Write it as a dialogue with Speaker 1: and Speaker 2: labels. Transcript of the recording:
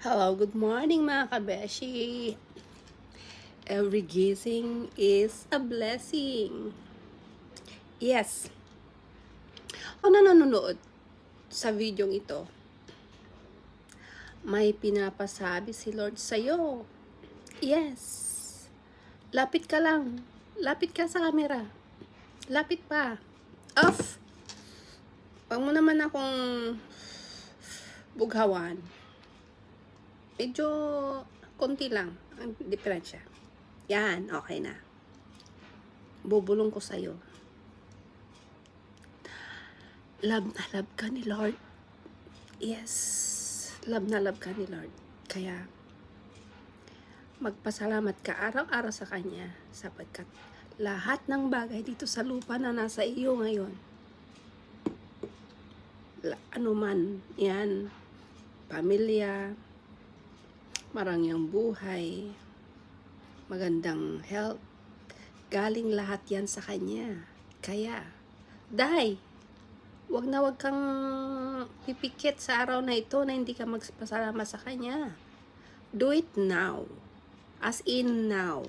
Speaker 1: Hello, good morning mga kabeshi. Every gising is a blessing. Yes. O nanonood sa videong ito, may pinapasabi si Lord sa'yo. Yes. Lapit ka lang. Lapit ka sa camera. Lapit pa. Off. Huwag mo naman akong bughawan medyo konti lang ang diferensya. Yan, okay na. Bubulong ko sa'yo. Love na love ka ni Lord. Yes, love na love ka ni Lord. Kaya, magpasalamat ka araw-araw sa Kanya sapagkat lahat ng bagay dito sa lupa na nasa iyo ngayon, la- ano man, yan, pamilya, marangyang buhay, magandang health, galing lahat yan sa Kanya. Kaya, Day, wag na wag kang pipikit sa araw na ito na hindi ka magpasalamat sa Kanya. Do it now. As in now.